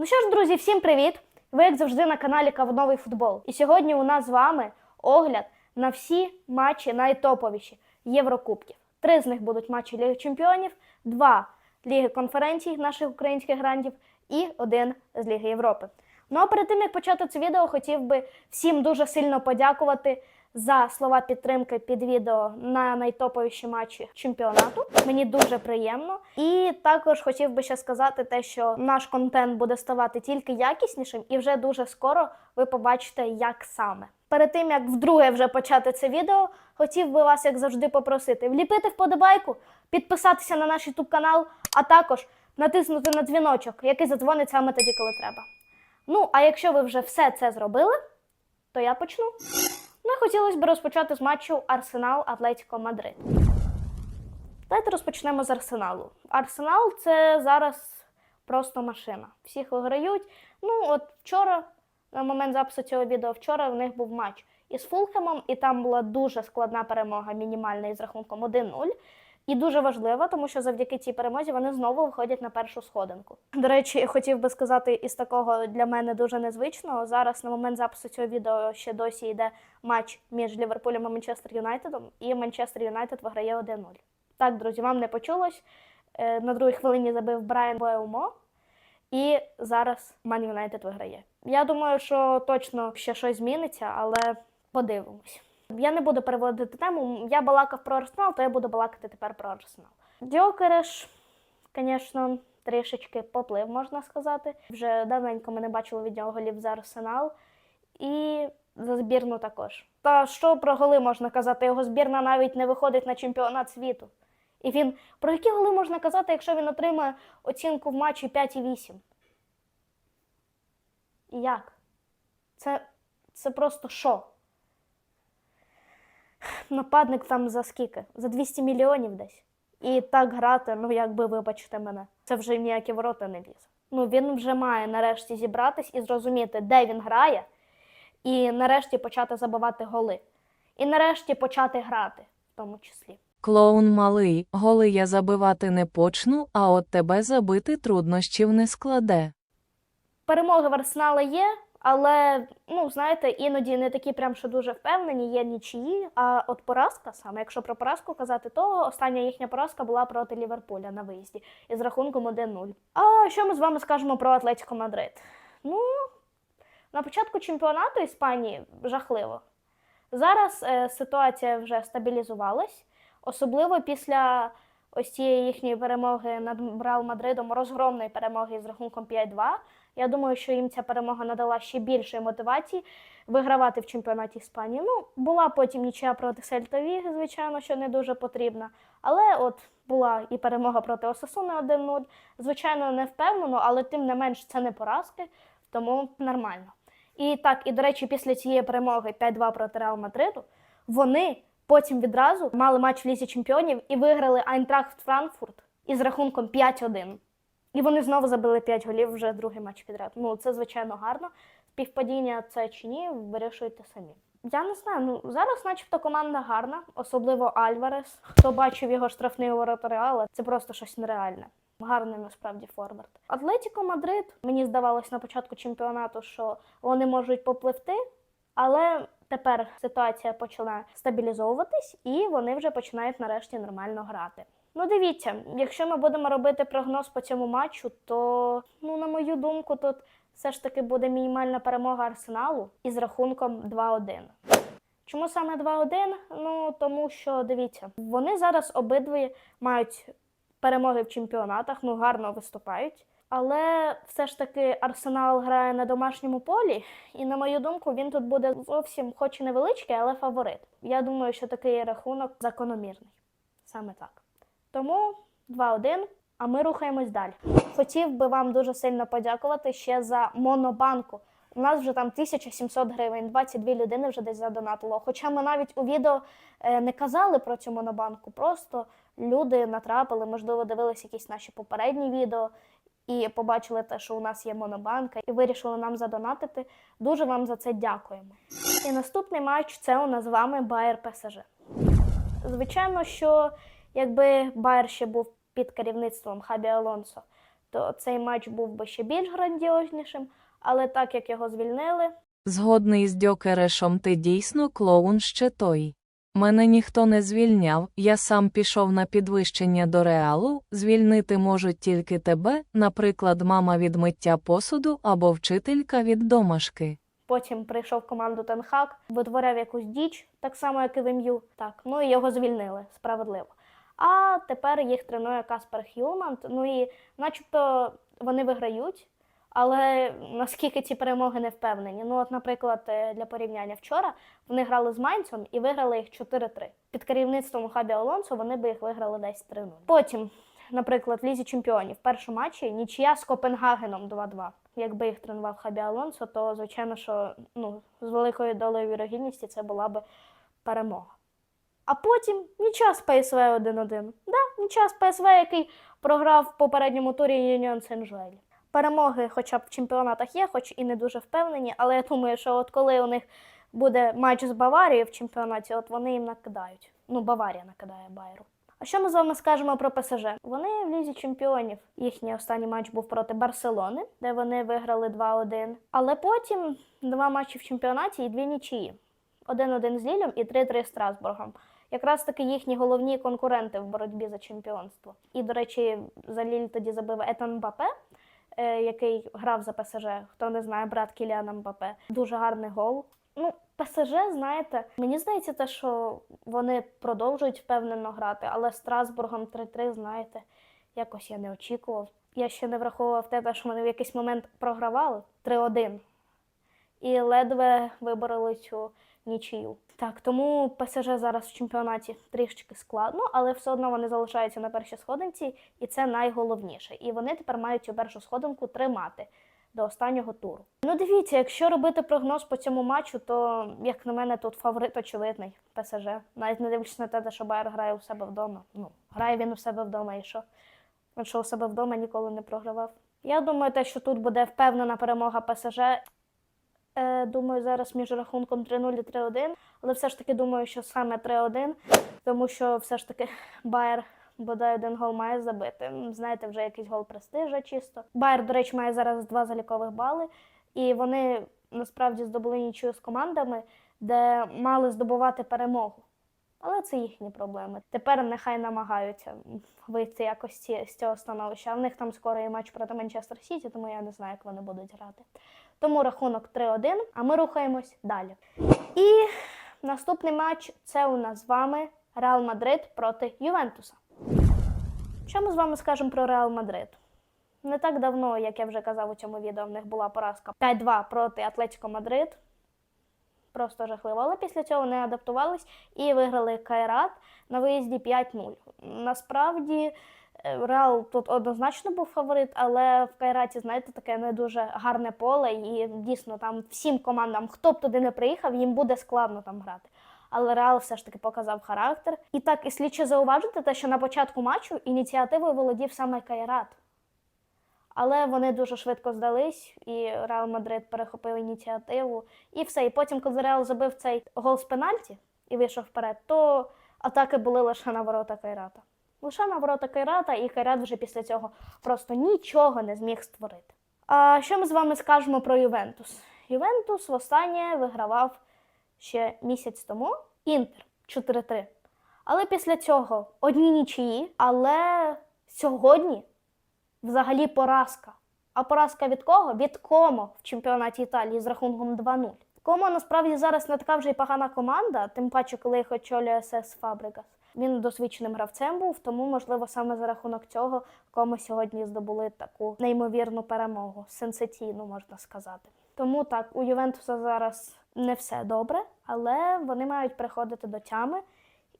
Ну що ж, друзі, всім привіт! Ви, як завжди, на каналі Кавновий футбол. І сьогодні у нас з вами огляд на всі матчі найтоповіші Єврокубків. Три з них будуть матчі Ліги Чемпіонів, два Ліги конференцій наших українських грандів і один з Ліги Європи. Ну а перед тим як почати це відео, хотів би всім дуже сильно подякувати за слова підтримки під відео на найтоповіші матчі чемпіонату. Мені дуже приємно. І також хотів би ще сказати те, що наш контент буде ставати тільки якіснішим, і вже дуже скоро ви побачите, як саме. Перед тим як вдруге вже почати це відео, хотів би вас, як завжди, попросити вліпити вподобайку, підписатися на наш YouTube канал, а також натиснути на дзвіночок, який задзвонить саме тоді, коли треба. Ну, а якщо ви вже все це зробили, то я почну. Ну, хотілося б розпочати з матчу Арсенал Атлетіко Мадрид. Давайте розпочнемо з Арсеналу. Арсенал це зараз просто машина. Всіх виграють. Ну, от вчора, на момент запису цього відео, вчора в них був матч із Фулхемом, і там була дуже складна перемога, мінімальна із рахунком 1-0. І дуже важлива, тому що завдяки цій перемозі вони знову виходять на першу сходинку. До речі, хотів би сказати із такого для мене дуже незвичного. Зараз на момент запису цього відео ще досі йде матч між Ліверпулем і Манчестер Юнайтедом, і Манчестер Юнайтед виграє 1-0. Так, друзі, вам не почулось. Е, На другій хвилині забив Брайан Боеумо, і зараз Ман Юнайтед виграє. Я думаю, що точно ще щось зміниться, але подивимось. Я не буду переводити тему. Я балакав про Арсенал, то я буду балакати тепер про Арсенал. Дьокереш, звісно, трішечки поплив, можна сказати. Вже давненько ми не бачили від нього голів за Арсенал. І за збірну також. Та що про голи можна казати? Його збірна навіть не виходить на чемпіонат світу. І він про які голи можна казати, якщо він отримає оцінку в матчі 5,8? І як? Це, це просто що? Нападник там за скільки? За 200 мільйонів десь. І так грати, ну якби вибачте мене, це вже ніякі ворота не лізе. Ну він вже має нарешті зібратись і зрозуміти, де він грає, і нарешті почати забивати голи. І нарешті почати грати, в тому числі. Клоун малий, голи я забивати не почну, а от тебе забити труднощів не складе. Перемоги в Арсенала є, але ну знаєте, іноді не такі прям що дуже впевнені, є нічиї. А от поразка, саме якщо про поразку казати, то остання їхня поразка була проти Ліверпуля на виїзді із рахунком 1-0. А що ми з вами скажемо про Атлетико Мадрид? Ну, на початку чемпіонату Іспанії жахливо. Зараз е, ситуація вже стабілізувалась, особливо після ось цієї їхньої перемоги над Реал Мадридом, розгромної перемоги з рахунком 5-2. Я думаю, що їм ця перемога надала ще більшої мотивації вигравати в чемпіонаті Іспанії. Ну, була потім нічия проти Сельтові, звичайно, що не дуже потрібна. Але от була і перемога проти Осасуни 1-0. Звичайно, не впевнено, але тим не менш це не поразки, тому нормально. І так, і до речі, після цієї перемоги 5-2 проти Реал Мадриду, вони потім відразу мали матч в Лізі Чемпіонів і виграли Айнтрахт Франкфурт із рахунком 5-1. І вони знову забили 5 голів вже другий матч підряд. Ну, це звичайно гарно. Співпадіння це чи ні, вирішуйте самі. Я не знаю, ну зараз, начебто, команда гарна, особливо Альварес. Хто бачив його штрафний ворота Реала, це просто щось нереальне. Гарний насправді форвард. Атлетіко Мадрид, мені здавалось на початку чемпіонату, що вони можуть попливти, але тепер ситуація почала стабілізовуватись, і вони вже починають нарешті нормально грати. Ну, дивіться, якщо ми будемо робити прогноз по цьому матчу, то, ну, на мою думку, тут все ж таки буде мінімальна перемога Арсеналу із рахунком 2-1. Чому саме 2-1? Ну, тому що дивіться, вони зараз обидві мають перемоги в чемпіонатах, ну гарно виступають. Але все ж таки Арсенал грає на домашньому полі, і на мою думку, він тут буде зовсім, хоч і невеличкий, але фаворит. Я думаю, що такий рахунок закономірний. Саме так. Тому 2-1, а ми рухаємось далі. Хотів би вам дуже сильно подякувати ще за монобанку. У нас вже там 1700 гривень, 22 людини вже десь задонатило. Хоча ми навіть у відео е, не казали про цю монобанку, просто люди натрапили, можливо, дивились якісь наші попередні відео і побачили те, що у нас є монобанка, і вирішили нам задонатити. Дуже вам за це дякуємо. І наступний матч це у нас з вами Байер ПСЖ. Звичайно, що якби Байер ще був під керівництвом Хабі Алонсо, то цей матч був би ще більш грандіознішим. Але так як його звільнили, Згодний з Дьокерешем ти дійсно клоун ще той. Мене ніхто не звільняв, я сам пішов на підвищення до реалу, звільнити можуть тільки тебе, наприклад, мама від миття посуду або вчителька від домашки. потім прийшов в команду Тенхак, витворяв якусь діч, так само як і в ім'ю. Так, ну і його звільнили справедливо. А тепер їх тренує Каспер Х'юмант. Ну і начебто вони виграють. Але наскільки ці перемоги не впевнені? Ну, от, наприклад, е, для порівняння вчора вони грали з Майнцем і виграли їх 4-3. Під керівництвом Хабі Алонсо вони би їх виграли десь 3-0. Потім, наприклад, Лізі Чемпіонів в першому матчі нічия з Копенгагеном 2-2. Якби їх тренував Хабі Алонсо, то звичайно, що ну, з великою долею вірогідності це була би перемога. А потім нічия з ПСВ 1-1. Да, нічия з ПСВ, який програв в попередньому турі Юніон Сен-Жуель. Перемоги, хоча б в чемпіонатах є, хоч і не дуже впевнені, але я думаю, що от коли у них буде матч з Баварією в чемпіонаті, от вони їм накидають. Ну, Баварія накидає Байеру. А що ми з вами скажемо про ПСЖ? Вони в лізі чемпіонів. Їхній останній матч був проти Барселони, де вони виграли 2-1. Але потім два матчі в чемпіонаті і дві нічиї. 1-1 з Лілем і 3-3 з Страсбургом. Якраз таки їхні головні конкуренти в боротьбі за чемпіонство. І, до речі, за Ліль тоді забив Етан Мбапе, е, який грав за ПСЖ. Хто не знає, брат Кіліана Мбапе. Дуже гарний гол. Ну, ПСЖ, знаєте, мені здається, те, що вони продовжують впевнено грати, але Страсбургом 3-3, знаєте, якось я не очікував. Я ще не враховував те, що вони в якийсь момент програвали 3-1 і ледве вибороли цю нічию. Так, тому ПСЖ зараз в чемпіонаті трішечки складно, але все одно вони залишаються на першій сходинці, і це найголовніше. І вони тепер мають цю першу сходинку тримати до останнього туру. Ну, дивіться, якщо робити прогноз по цьому матчу, то як на мене, тут фаворит очевидний ПСЖ. Навіть не дивлячись на те, що Байер грає у себе вдома. Ну, грає він у себе вдома і що? Він що у себе вдома ніколи не програвав. Я думаю, те, що тут буде впевнена перемога ПСЖ. Е, думаю, зараз між рахунком 3-0 і 3-1. Але все ж таки думаю, що саме 3-1, тому що все ж таки Байер бодай один гол має забити. Знаєте, вже якийсь гол престижа чисто. Байер, до речі, має зараз два залікових бали, і вони насправді здобули нічию з командами, де мали здобувати перемогу. Але це їхні проблеми. Тепер нехай намагаються вийти якось з цього становища. А в них там скоро є матч проти Манчестер Сіті, тому я не знаю, як вони будуть грати. Тому рахунок 3-1, а ми рухаємось далі. І наступний матч це у нас з вами Реал Мадрид проти Ювентуса. Що ми з вами скажемо про Реал Мадрид? Не так давно, як я вже казав у цьому відео, в них була поразка 5-2 проти Атлетико Мадрид. Просто жахливо. Але після цього вони адаптувались і виграли Кайрат на виїзді 5-0. Насправді е, Реал тут однозначно був фаворит, але в Кайраті, знаєте, таке не дуже гарне поле, і дійсно там всім командам, хто б туди не приїхав, їм буде складно там грати. Але Реал все ж таки показав характер. І так, і слідче зауважити те, що на початку матчу ініціативою володів саме Кайрат. Але вони дуже швидко здались, і Реал Мадрид перехопив ініціативу. І все. І потім, коли Реал забив цей гол з пенальті і вийшов вперед, то атаки були лише на ворота Кайрата. Лише на ворота Кайрата, і Кайрат вже після цього просто нічого не зміг створити. А що ми з вами скажемо про Ювентус? Ювентус востаннє вигравав ще місяць тому Інтер 4-3. Але після цього одні нічиї, але сьогодні взагалі поразка. А поразка від кого? Від Комо в чемпіонаті Італії з рахунком 2-0. Комо насправді зараз не така вже й погана команда, тим паче, коли їх очолює СС Фабрикас. Він досвідченим гравцем був, тому, можливо, саме за рахунок цього Комо сьогодні здобули таку неймовірну перемогу, сенсаційну, можна сказати. Тому так, у Ювентуса зараз не все добре, але вони мають приходити до тями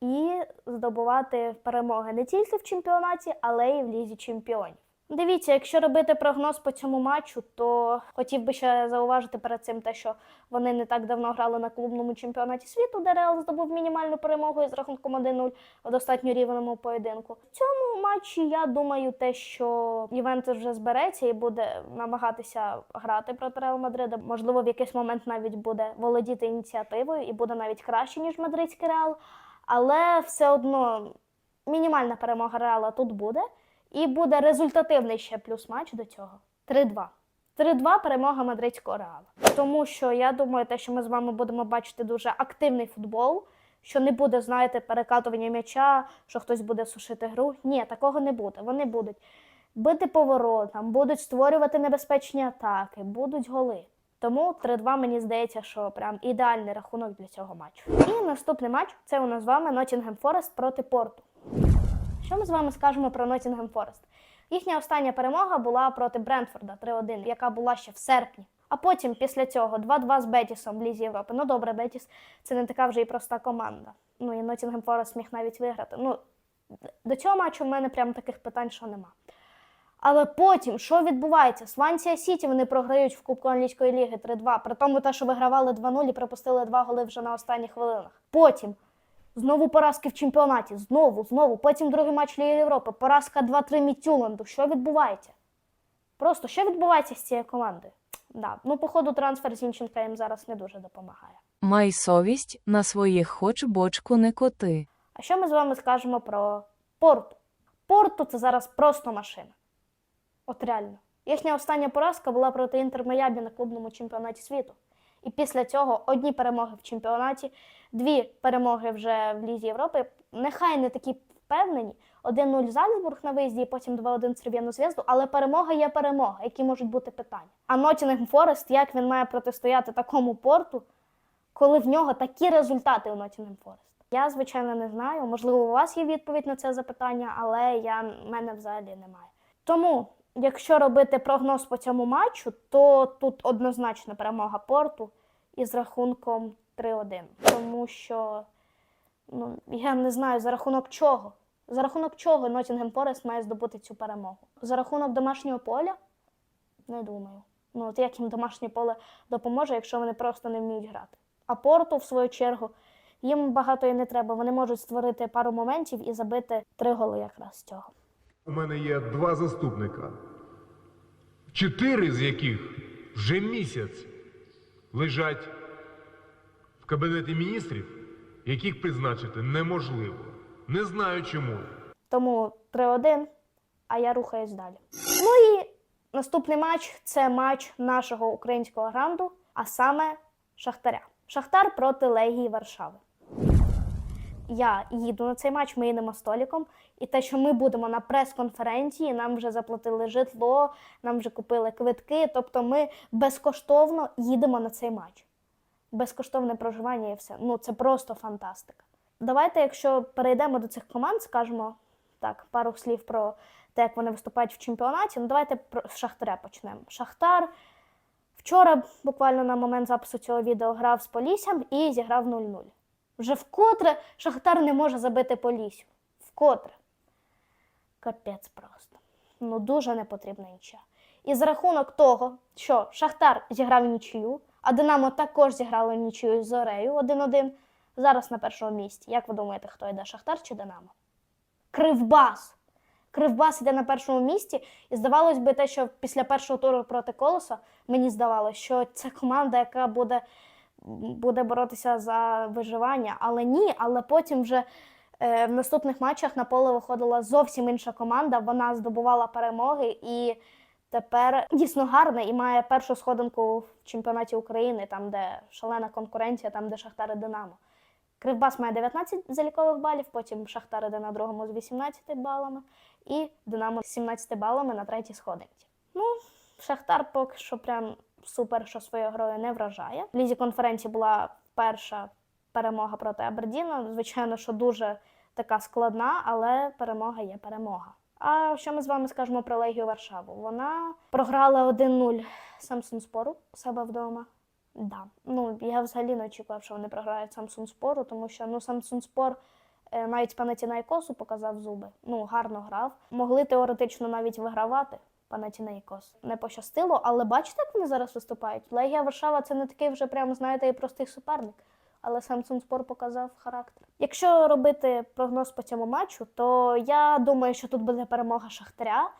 і здобувати перемоги не тільки в чемпіонаті, але й в лізі чемпіонів. Дивіться, якщо робити прогноз по цьому матчу, то хотів би ще зауважити перед цим те, що вони не так давно грали на клубному чемпіонаті світу, де Реал здобув мінімальну перемогу із рахунком 1-0 у достатньо рівному поєдинку. В цьому матчі я думаю, те, що Ювентус вже збереться і буде намагатися грати проти Реал Мадрида. Можливо, в якийсь момент навіть буде володіти ініціативою і буде навіть краще, ніж мадридський Реал. Але все одно мінімальна перемога Реала тут буде. І буде результативний ще плюс матч до цього. 3-2. 3-2 перемога мадридського реала. Тому що я думаю, те, що ми з вами будемо бачити дуже активний футбол, що не буде, знаєте, перекатування м'яча, що хтось буде сушити гру. Ні, такого не буде. Вони будуть бити поворотам, будуть створювати небезпечні атаки, будуть голи. Тому 3-2 мені здається, що прям ідеальний рахунок для цього матчу. І наступний матч це у нас з вами Nottingham Forest проти Порту. Що ми з вами скажемо про Nottingham Forest? Їхня остання перемога була проти Брентфорда 3-1, яка була ще в серпні. А потім, після цього, 2-2 з Бетісом в Лізі Європи. Ну добре, Бетіс це не така вже і проста команда. Ну і Nottingham Forest міг навіть виграти. Ну, до цього матчу в мене прям таких питань, що нема. Але потім, що відбувається? Сванція Сіті вони програють в Кубку англійської ліги 3-2. При тому, те, що вигравали 2-0 і пропустили два голи вже на останніх хвилинах. Потім знову поразки в чемпіонаті. Знову, знову. Потім другий матч Ліги Європи. Поразка 2-3 Мітюланду. Що відбувається? Просто що відбувається з цією командою? Да. Ну, походу, трансфер Зінченка їм зараз не дуже допомагає. Май совість, на своїх хоч бочку не коти. А що ми з вами скажемо про Порту? Порту це зараз просто машина. От реально. Їхня остання поразка була проти Інтер Майамі на клубному чемпіонаті світу. І після цього одні перемоги в чемпіонаті, дві перемоги вже в Лізі Європи. Нехай не такі впевнені. 1-0 Зальцбург на виїзді, і потім 2-1 Черв'яну зв'язду, але перемога є перемога, які можуть бути питання. А Нотінгем Форест, як він має протистояти такому порту, коли в нього такі результати у Nottingham Forest? Я, звичайно, не знаю. Можливо, у вас є відповідь на це запитання, але я, мене взагалі немає. Тому, якщо робити прогноз по цьому матчу, то тут однозначно перемога порту із рахунком 3-1. Тому що ну, я не знаю за рахунок чого. За рахунок чого Nottingham Forest має здобути цю перемогу? За рахунок домашнього поля? Не думаю. Ну, от як їм домашнє поле допоможе, якщо вони просто не вміють грати. А порту, в свою чергу, їм багато і не треба. Вони можуть створити пару моментів і забити три голи якраз з цього. У мене є два заступника, чотири з яких вже місяць лежать в кабінеті міністрів, яких призначити неможливо. Не знаю чому. Тому 3-1, а я рухаюсь далі. Ну і наступний матч це матч нашого українського гранду, а саме Шахтаря. Шахтар проти Легії Варшави. Я їду на цей матч, ми їдемо століком. І те, що ми будемо на прес-конференції, нам вже заплатили житло, нам вже купили квитки. Тобто ми безкоштовно їдемо на цей матч. Безкоштовне проживання і все. Ну це просто фантастика. Давайте, якщо перейдемо до цих команд, скажемо так, пару слів про те, як вони виступають в чемпіонаті. Ну, давайте про з Шахтаря почнемо. Шахтар вчора, буквально на момент запису цього відео, грав з Поліссям і зіграв 0-0. Вже вкотре Шахтар не може забити Поліссю. Вкотре. Капець просто. Ну, дуже не потрібна нічия. І за рахунок того, що Шахтар зіграв нічию, а Динамо також зіграло нічию з Зорею 1-1, зараз на першому місці. Як ви думаєте, хто йде Шахтар чи Динамо? Кривбас. Кривбас йде на першому місці, і здавалось би, те, що після першого туру проти колоса, мені здавалося, що це команда, яка буде, буде боротися за виживання. Але ні, але потім вже в наступних матчах на поле виходила зовсім інша команда. Вона здобувала перемоги і тепер дійсно гарна і має першу сходинку в чемпіонаті України, там, де шалена конкуренція, там, де Шахтар і Динамо. Кривбас має 19 залікових балів, потім Шахтар іде на другому з 18 балами, і Динамо з 17 балами на третій сходинці. Ну, Шахтар поки що прям супер, що своєю грою не вражає. В лізі конференції була перша перемога проти Абердіна. Звичайно, що дуже така складна, але перемога є перемога. А що ми з вами скажемо про Легію Варшаву? Вона програла 1-0 Самсун Спору у себе вдома. Да. Ну, я взагалі не очікував, що вони програють Samsung Спору, тому що ну, Samsung Спор е, навіть Панатінайкосу показав зуби. Ну, гарно грав. Могли теоретично навіть вигравати Панатінайкос. Не пощастило, але бачите, як вони зараз виступають? Легія Варшава це не такий вже прям, знаєте, і простий суперник. Але Samsung Спор показав характер. Якщо робити прогноз по цьому матчу, то я думаю, що тут буде перемога Шахтаря.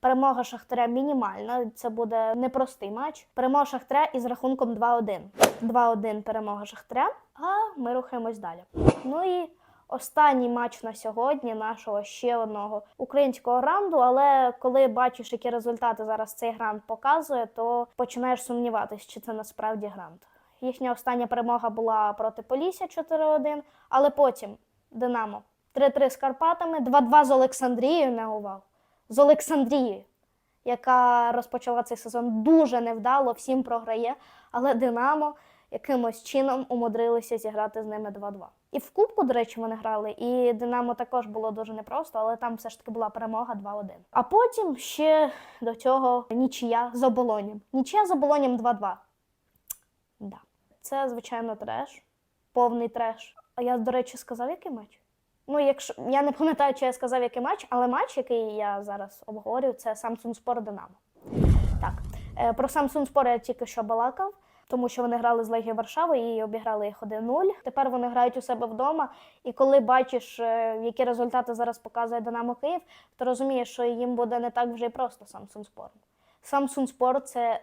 Перемога Шахтаря мінімальна. Це буде непростий матч. Перемога Шахтаря із рахунком 2-1. 2-1 перемога Шахтаря, а ми рухаємось далі. Ну і останній матч на сьогодні нашого ще одного українського гранду. Але коли бачиш, які результати зараз цей грант показує, то починаєш сумніватись, чи це насправді грант. Їхня остання перемога була проти Полісся 4-1, але потім Динамо 3-3 з Карпатами, 2-2 з Олександрією, не увагу. З Олександрією, яка розпочала цей сезон дуже невдало, всім програє, але Динамо якимось чином умудрилися зіграти з ними 2-2. І в Кубку, до речі, вони грали, і Динамо також було дуже непросто, але там все ж таки була перемога 2-1. А потім ще до цього нічия з оболонем. Нічия з оболонем 2-2. Да. Це, звичайно, треш, повний треш. А я, до речі, сказав, який матч? Ну, якщо я не пам'ятаю, чи я сказав, який матч, але матч, який я зараз обговорюю, це Samsung Sport Динамо. Так, е, про Samsung Sport я тільки що балакав, тому що вони грали з Легією Варшави і обіграли їх 1-0. Тепер вони грають у себе вдома. І коли бачиш, е, які результати зараз показує Динамо Київ, то розумієш, що їм буде не так вже й просто Samsung Sport. Samsung Sport – це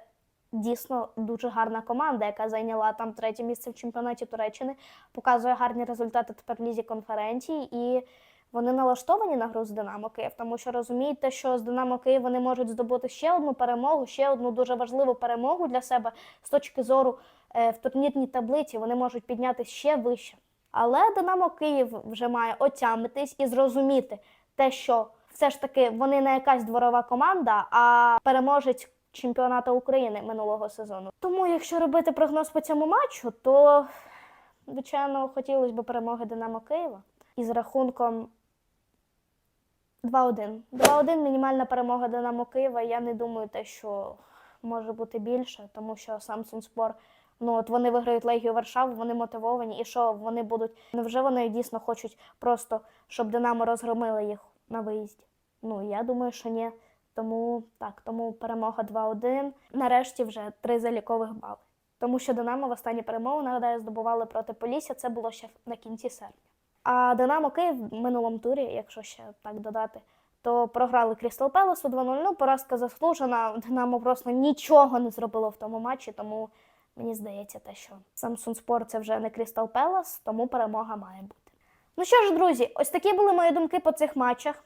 дійсно дуже гарна команда, яка зайняла там третє місце в чемпіонаті Туреччини, показує гарні результати тепер лізі конференції, і вони налаштовані на гру з Динамо Київ, тому що розумієте, що з Динамо Київ вони можуть здобути ще одну перемогу, ще одну дуже важливу перемогу для себе з точки зору е, в турнірній таблиці. Вони можуть піднятися ще вище. Але Динамо Київ вже має отямитись і зрозуміти те, що все ж таки вони не якась дворова команда, а переможець чемпіонату України минулого сезону. Тому, якщо робити прогноз по цьому матчу, то звичайно хотілося б перемоги Динамо Києва із рахунком 2-1. 2-1 мінімальна перемога Динамо Києва. Я не думаю, те, що може бути більше, тому що Samsung Sport, ну от вони виграють Легію Варшаву, вони мотивовані, і що вони будуть. Невже вони дійсно хочуть просто, щоб Динамо розгромили їх на виїзді? Ну я думаю, що ні. Тому так, тому перемога 2-1. Нарешті вже три залікових бали. Тому що Динамо в останній перемогу, нагадаю, здобували проти Полісся. Це було ще на кінці серпня. А Динамо Київ в минулому турі, якщо ще так додати, то програли Крістал Пелесу 2-0. Ну, поразка заслужена. Динамо просто нічого не зробило в тому матчі, тому мені здається, те, що Samsung Sport це вже не Крістал Пелес, тому перемога має бути. Ну що ж, друзі, ось такі були мої думки по цих матчах.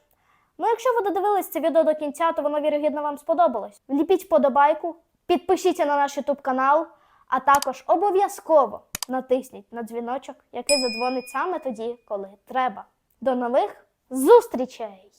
Ну, якщо ви додивились це відео до кінця, то воно вірогідно вам сподобалось. Вліпіть вподобайку, підпишіться на наш YouTube канал, а також обов'язково натисніть на дзвіночок, який задзвонить саме тоді, коли треба. До нових зустрічей!